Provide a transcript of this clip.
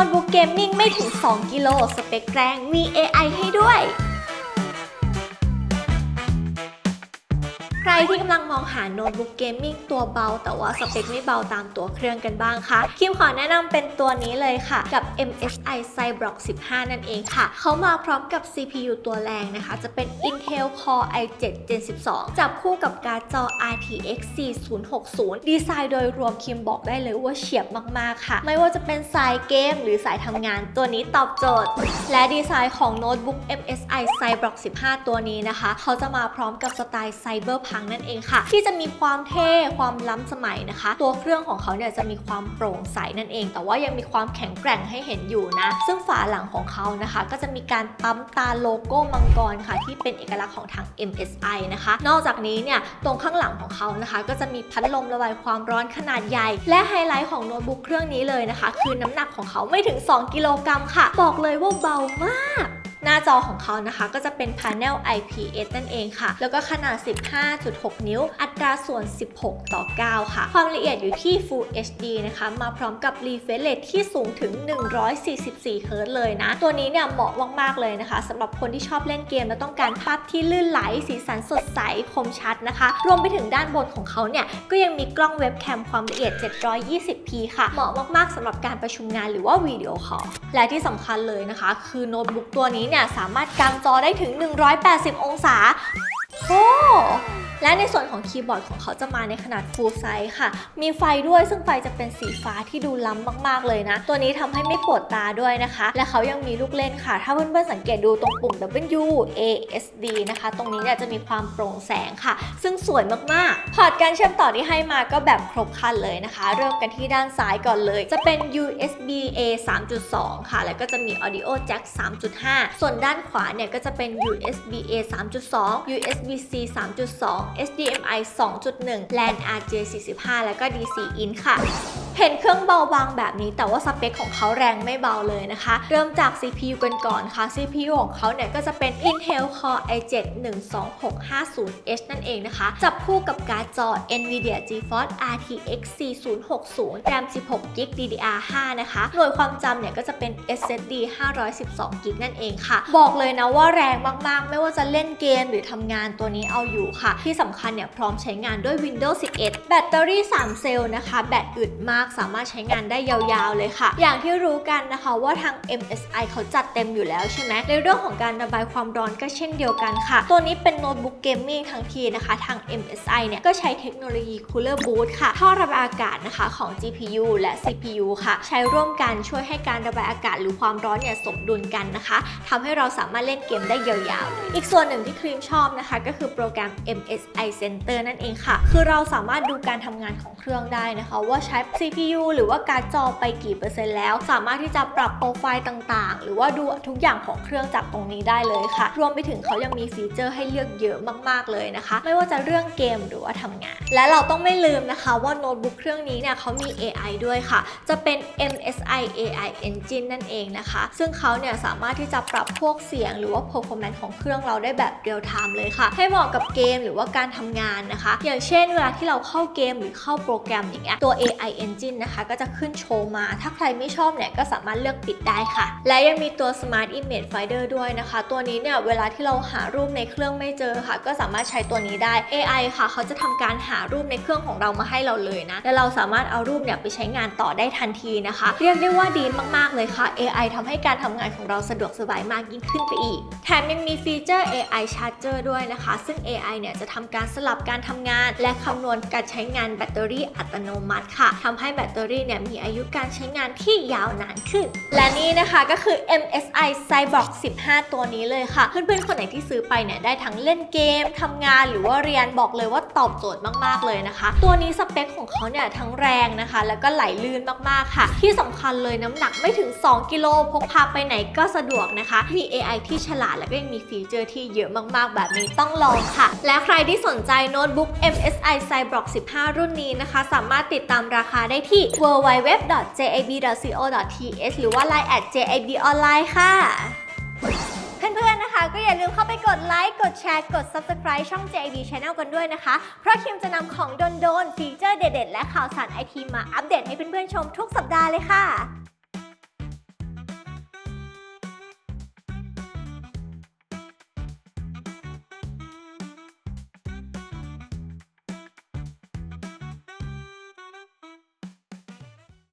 น้ตบุ๊กเกมมิ่งไม่ถึง 2 กิโล สเปคแรง มี AI ให้ด้วย ใครที่กำลังมองหาโน้ตบุ๊กเกมมิ่งตัวเบา แต่ว่าสเปคไม่เบาตามตัวเครื่องกันบ้างคะคิมขอแนะนำเป็นตัวนี้เลยค่ะ กับ MSI Cybrox 15 นั่นเองค่ะ เขามาพร้อมกับ CPU ตัวแรงนะคะ จะเป็น Intel Core i7 Gen 12 จับคู่กับการ์ดจอ RTX 4060 ดีไซน์โดยรวมคิมบอกได้เลยว่าเฉียบมาก ๆ ค่ะ ไม่ว่าจะเป็นสายเกม หรือสายทำงานตัวนี้ตอบโจทย์ และดีไซน์ของโน้ตบุ๊ก MSI Cybrox 15 ตัวนี้นะคะ เขาจะมาพร้อมกับสไตล์ไซเบอร์พังนั่นเองค่ะ ที่จะมีความเท่ความล้ำสมัยนะคะ ตัวเครื่องของเขาเนี่ยจะมีความโปร่งใสนั่นเอง แต่ว่ายังมีความแข็งแกร่งให้เห็นอยู่นะ ซึ่งฝาหลังของเขานะคะ ก็จะมีการปั๊มตาโลโก้มังกรค่ะ ที่เป็นเอกลักษณ์ของทาง MSI นะคะ นอกจากนี้เนี่ยตรงข้างหลังของเขานะคะ ก็จะมีพัดลมระบายความร้อนขนาดใหญ่ และไฮไลท์ของโน้ตบุ๊กเครื่องนี้เลยนะคะ คือน้ำหนักของเขาไม่ถึง 2 กิโลกรัมค่ะ บอกเลยว่าเบามาก หน้าจอของเขานะคะก็จะเป็น Panel IPS นั่นเองค่ะ แล้วก็ขนาด 15.6 นิ้ว อัตราส่วน 16 ต่อ 9 ค่ะ ความละเอียดอยู่ที่ Full HD นะคะ มาพร้อมกับ refresh rate ที่สูงถึง 144 เฮิรต์เลยนะ ตัวนี้เนี่ยเหมาะมาก ๆ เลยนะคะสำหรับคนที่ชอบเล่นเกม และต้องการภาพที่ลื่นไหล สีสันสดใส คมชัดนะคะ รวมไปถึงด้านบนของเขาเนี่ย ก็ยังมีกล้องเว็บแคมความละเอียด 720p ค่ะ เหมาะมาก ๆสำหรับการประชุมงานหรือว่าวิดีโอคอลและที่สำคัญเลยนะคะ คือโน้ตบุ๊กตัวนี้เนี่ยสามารถกางจอได้ถึง 180 องศา โอ้และในส่วนของคีย์บอร์ดของเขาจะมาในขนาด full size ค่ะ มีไฟด้วยซึ่งไฟจะเป็นสีฟ้าที่ดูล้ำมาก ๆ เลยนะ ตัวนี้ทำให้ไม่ปวดตาด้วยนะคะ และเขายังมีลูกเล่นค่ะ ถ้าเพื่อนๆสังเกตดูตรงปุ่ม W A S D นะคะ ตรงนี้เนี่ยจะมีความโปร่งแสงค่ะ ซึ่งสวยมาก ๆ พอร์ตการเชื่อมต่อที่ให้มาก็แบบครบครันเลยนะคะ เริ่มกันที่ด้านซ้ายก่อนเลย จะเป็น USB A 3.2 ค่ะ แล้วก็จะมี Audio Jack 3.5 ส่วนด้านขวาเนี่ยก็จะเป็น USB A 3.2 USB C 3.2 HDMI 2.1 LAN RJ45 แล้วก็ DC in ค่ะ เห็นเครื่องเบาบางแบบนี้ แต่ว่าสเปคของเขาแรงไม่เบาเลยนะคะ เริ่มจาก CPU กันก่อนค่ะ CPU ของเขาเนี่ยก็จะเป็น Intel Core i7 12650H นั่นเองนะคะ จับคู่กับการ์ดจอ Nvidia GeForce RTX 4060 RAM 16GB DDR5 นะคะ หน่วยความจำเนี่ยก็จะเป็น SSD 512GB นั่นเองค่ะ บอกเลยนะว่าแรงมากๆ ไม่ว่าจะเล่นเกมหรือทำงานตัวนี้เอาอยู่ค่ะ ที่สำคัญเนี่ยพร้อมใช้งานด้วย Windows 11 แบตเตอรี่ 3 เซลล์นะคะ แบตอึดมากสามารถใช้งานได้ยาวๆเลยค่ะ อย่างที่รู้กันนะคะว่าทาง MSI เขาจัดเต็มอยู่แล้วใช่ไหมในเรื่องของการระบายความร้อนก็เช่นเดียวกันค่ะ ตัวนี้เป็นโน้ตบุ๊กเกมมิ่งทั้งทีนะคะ ทาง MSI เนี่ยก็ใช้เทคโนโลยี Cooler Boost ค่ะ ท่อระบายอากาศนะคะของ GPU และ CPU ค่ะ ใช้ร่วมกันช่วยให้การระบายอากาศหรือความร้อนเนี่ยสมดุลกันนะคะทำให้เราสามารถเล่นเกมได้ยาวๆเลยอีกส่วนหนึ่งที่ครีมชอบนะคะ ก็คือโปรแกรม MSI Center นั่นเองค่ะ คือเราสามารถดูการทำงานของเครื่องได้นะคะ ว่าใช้ CPU หรือว่าการ์ดจอไปกี่เปอร์เซ็นต์แล้ว สามารถที่จะปรับโปรไฟล์ต่างๆ หรือว่าดูทุกอย่างของเครื่องจากตรงนี้ได้เลยค่ะ รวมไปถึงเขายังมีฟีเจอร์ให้เลือกเยอะมากๆเลยนะคะ ไม่ว่าจะเรื่องเกมหรือว่าทำงาน และเราต้องไม่ลืมนะคะว่าโน้ตบุ๊กเครื่องนี้เนี่ยเขามี AI ด้วยค่ะ จะเป็น MSI AI Engine นั่นเองนะคะ ซึ่งเขาเนี่ยสามารถที่จะปรับพวกเสียง หรือว่า performance ของเครื่องเราได้แบบเรียลไทม์เลยค่ะ ให้เหมาะกับเกมหรือว่าการทำงานนะคะ อย่างเช่นเวลาที่เราเข้าเกมหรือเข้าโปรแกรมอย่างเงี้ยตัว AI Engine นะคะก็จะขึ้นโชว์มา ถ้าใครไม่ชอบเนี่ยก็สามารถเลือกปิดได้ค่ะ และยังมีตัว Smart Image Finder ด้วยนะคะ ตัวนี้เนี่ยเวลาที่เราหารูปในเครื่องไม่เจอค่ะ ก็สามารถใช้ตัวนี้ได้ AI ค่ะ เขาจะทำการหารูปในเครื่องของเรามาให้เราเลยนะ และเราสามารถเอารูปเนี่ยไปใช้งานต่อได้ทันทีนะคะ เรียกได้ว่าดีมากๆเลยค่ะ AI ทำให้การทำงานของเราสะดวกสบายมากยิ่งขึ้นไปอีก แถมยังมีฟีเจอร์ AI Charger ด้วยนะคะ ซึ่ง AI เนี่ยจะทำการสลับการทำงาน และคำนวณการใช้งานแบตเตอรี่อัตโนมัติค่ะทำให้แบตเตอรี่เนี่ยมีอายุการใช้งานที่ยาวนานขึ้น และนี่นะคะก็คือ MSI Cyborg 15 ตัวนี้เลยค่ะ เพื่อนๆ คนไหนที่ซื้อไปเนี่ยได้ทั้งเล่นเกมทำงานหรือว่าเรียนบอกเลยว่าตอบโจทย์มากๆเลยนะคะ ตัวนี้สเปคของเขาเนี่ยทั้งแรงนะคะ แล้วก็ไหลลื่นมากๆค่ะ ที่สำคัญเลยน้ำหนักไม่ถึง 2 กิโลพกพาไปไหนก็สะดวกนะคะ มี AI ที่ฉลาดแล้วก็ยังมีฟีเจอร์ที่เยอะมาก ๆ แบบนี้ต้องลองค่ะ และใครที่สนใจโน้ตบุ๊ก MSI Cyborg 15 รุ่นนี้นะคะ สามารถติดตามราคาได้ที่ www.jab.co.th หรือว่า line at jab online ค่ะ เพื่อนๆ นะคะ ก็อย่าลืมเข้าไปกดไลค์ กดแชร์ กด Subscribe ช่อง JAB Channel กันด้วยนะคะ เพราะคิมจะนำของโดนๆ ฟีเจอร์เด็ดๆ และข่าวสารไอทีมาอัปเดตให้เพื่อนๆ ชมทุกสัปดาห์เลยค่ะ